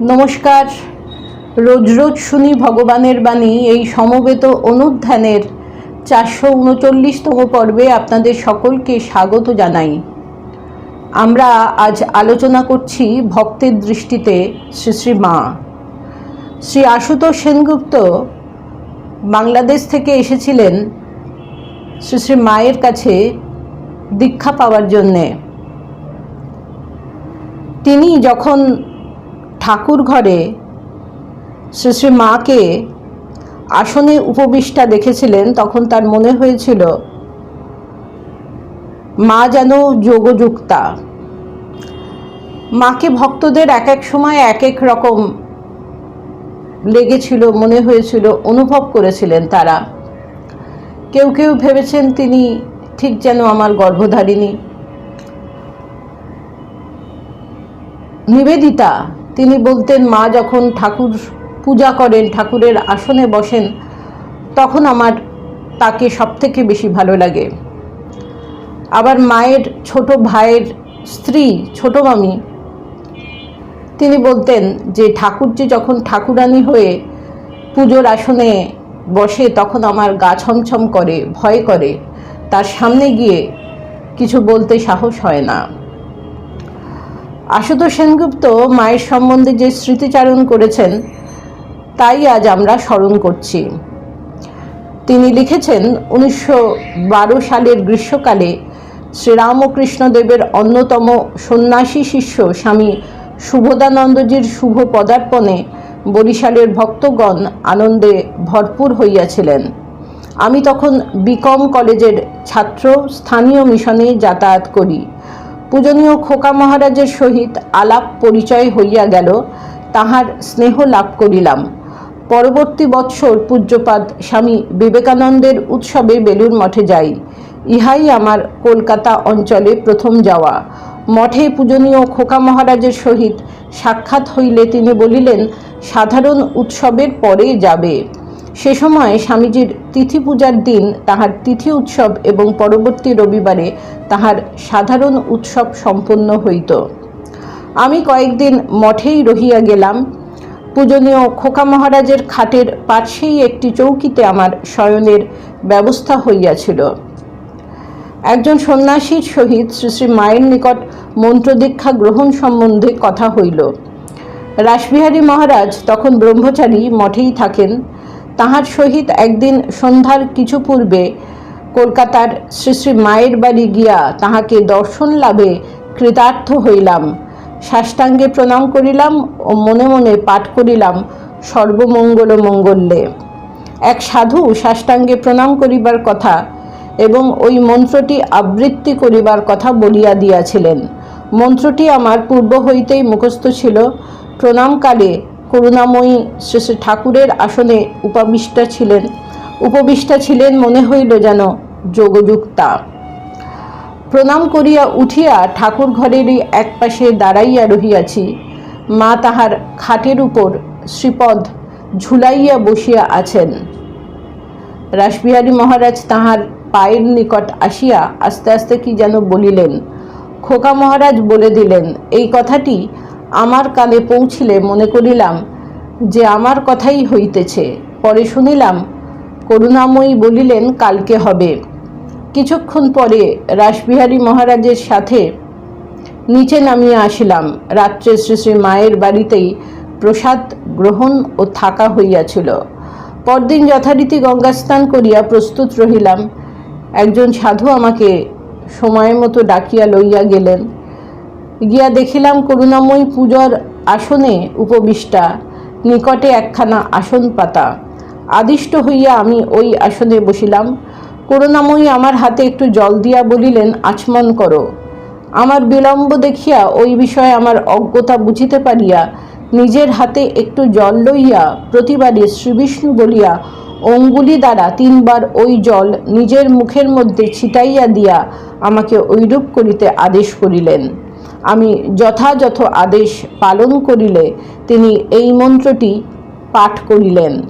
নমস্কার। রোজ রোজ শুনি ভগবানের বাণী, এই সমবেত অনুধ্যানের চারশো উনচল্লিশতম পর্বে আপনাদের সকলকে স্বাগত জানাই। আমরা আজ আলোচনা করছি ভক্তের দৃষ্টিতে শ্রী শ্রী মা। শ্রী আশুতোষ সেনগুপ্ত বাংলাদেশ থেকে এসেছিলেন শ্রী শ্রী মায়ের কাছে দীক্ষা পাওয়ার জন্যে। তিনি যখন ঠাকুর ঘরে শ্রী শ্রী মাকে আসনে উপবিষ্টা দেখেছিলেন, তখন তার মনে হয়েছিল, মা যেন যোগযুক্তা। মাকে ভক্তদের এক এক সময় এক এক রকম লেগেছিল, মনে হয়েছিল, অনুভব করেছিলেন তারা। কেউ কেউ ভেবেছেন তিনি ঠিক যেন আমার গর্ভধারিণী। নিবেদিতা তিনি বলতেন, মা যখন ঠাকুর পূজা করেন, ঠাকুরের আসনে বসেন, তখন আমার তাকে সবথেকে বেশি ভালো লাগে। আবার মায়ের ছোট ভাইয়ের স্ত্রী, ছোট মামি, তিনি বলতেন যে ঠাকুর যে যখন ঠাকুরানী হয়ে পুজোর আসনে বসে, তখন আমার গা ছমছম করে, ভয় করে। তার সামনে গিয়ে কিছু বলতে সাহস হয় না। আশুতোষ সেনগুপ্ত মায়ের সম্বন্ধে যে স্মৃতিচারণ করেছেন, তাই আজ আমরা স্মরণ করছি। তিনি লিখেছেন, উনিশশো বারো সালের গ্রীষ্মকালে শ্রীরামকৃষ্ণদেবের অন্যতম সন্ন্যাসী শিষ্য স্বামী শুভদানন্দজির শুভ পদার্পণে বরিশালের ভক্তগণ আনন্দে ভরপুর হইয়াছিলেন। আমি তখন বিকম কলেজের ছাত্র, স্থানীয় মিশনে যাতায়াত করি। পূজনীয় খোকা মহারাজের সহিত আলাপ পরিচয় হইয়া গেল, তাহার স্নেহ লাভ করিলাম। পরবর্তী বৎসর পূজ্যপাদ স্বামী বিবেকানন্দের উৎসবে বেলুর মঠে যাই। ইহাই আমার কলকাতা অঞ্চলে প্রথম যাওয়া। মঠে পূজনীয় খোকা মহারাজের সহিত সাক্ষাৎ হইলে তিনি বলিলেন, সাধারণ উৎসবের পরে যাবে। সে সময় স্বামীজির তিথি পূজার দিন তাহার তিথি উৎসব এবং পরবর্তী রবিবারে তাহার সাধারণ উৎসব সম্পন্ন হইত। আমি কয়েকদিন মঠেই রহিয়া গেলাম। পূজনীয় খোকা মহারাজের খাটের পাশেই একটি চৌকিতে আমার শয়নের ব্যবস্থা হইয়াছিল। একজন সন্ন্যাসীর সহিত শ্রী শ্রী মায়ের নিকট মন্ত্রদীক্ষা গ্রহণ সম্বন্ধে কথা হইল। রাসবিহারী মহারাজ তখন ব্রহ্মচারী মঠেই থাকেন। তাহার সহিত একদিন সন্ধ্যার কিছু পূর্বে কলকাতার শ্রী শ্রী মায়ের বাড়ি গিয়া তাহাকে দর্শন লাভে কৃতার্থ হইলাম। সাষ্টাঙ্গে প্রণাম করিলাম ও মনে মনে পাঠ করিলাম সর্বমঙ্গল মঙ্গল্যে। এক সাধু সাষ্টাঙ্গে প্রণাম করিবার কথা এবং ওই মন্ত্রটি আবৃত্তি করিবার কথা বলিয়া দিয়াছিলেন। মন্ত্রটি আমার পূর্ব হইতেই মুখস্থ ছিল। প্রণামকালে করুণাময়ী শ্রী শ্রী ঠাকুরের আসনে উপবিষ্টা ছিলেন। উপবিষ্টা ছিলেন মনে হইল যেন যোগযুক্তা। প্রণাম করিয়া উঠিয়া ঠাকুর ঘরেরই এক পাশে দাঁড়াইয়া রহিয়াছি। মা তাহার খাটের উপর শ্রীপদ ঝুলাইয়া বসিয়া আছেন। রাসবিহারী মহারাজ তাহার পায়ের নিকট আসিয়া আস্তে আস্তে কি যেন বলিলেন। খোকা মহারাজ বলে দিলেন, এই কথাটি আমার কানে পৌঁছিলে মনে করিলাম যে আমার কথাই হইতেছে। পরে শুনিলাম, করুণাময়ী বলিলেন, কালকে হবে। কিছুক্ষণ পরে রাসবিহারী মহারাজের সাথে নিচে নামিয়ে আসিলাম। রাত্রে শ্রী শ্রী মায়ের বাড়িতেই প্রসাদ গ্রহণ ও থাকা হইয়াছিল। পরদিন যথারীতি গঙ্গা স্নান করিয়া প্রস্তুত রহিলাম। একজন সাধু আমাকে সময় মতো ডাকিয়া লইয়া গেলেন। গিয়া দেখিলাম করুণাময়ী পূজার আসনে উপবিষ্টা, নিকটে একখানা আসন পাতা। আদিষ্ট হইয়া আমি ওই আসনে বসিলাম। করুণাময়ী আমার হাতে একটু জল দিয়া বলিলেন, আচমন করো। আমার বিলম্ব দেখিয়া ওই বিষয়ে আমার অজ্ঞতা বুঝিতে পারিয়া, নিজের হাতে একটু জল লইয়া প্রতিবারে শ্রীবিষ্ণু বলিয়া, অঙ্গুলি দ্বারা তিনবার ওই জল নিজের মুখের মধ্যে ছিটাইয়া দিয়া আমাকে ঐরূপ করিতে আদেশ করিলেন। আমি যথাযথ আদেশ পালন করিলে তিনি এই মন্ত্রটি পাঠ করিলেন।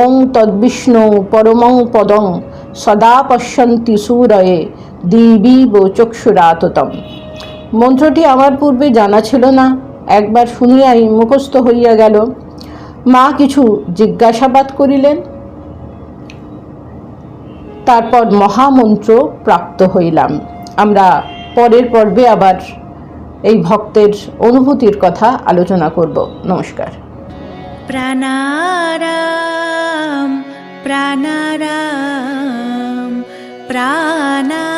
ওং তদ্বিষ্ণু পরমং পদং সদা পশ্যন্তি সুরয়ে দিবি চক্ষুরাততম। মন্ত্রটি আমার পূর্বে জানা ছিল না, একবার শুনিয়াই মুখস্থ হইয়া গেল। মা কিছু জিজ্ঞাসাবাদ করিলেন। তারপর মহামন্ত্র প্রাপ্ত হইলাম। আমরা পরের পর্বে আবার এই ভক্তের অনুভূতির কথা আলোচনা করব। নমস্কার। প্রাণারাম প্রাণারাম প্রাণা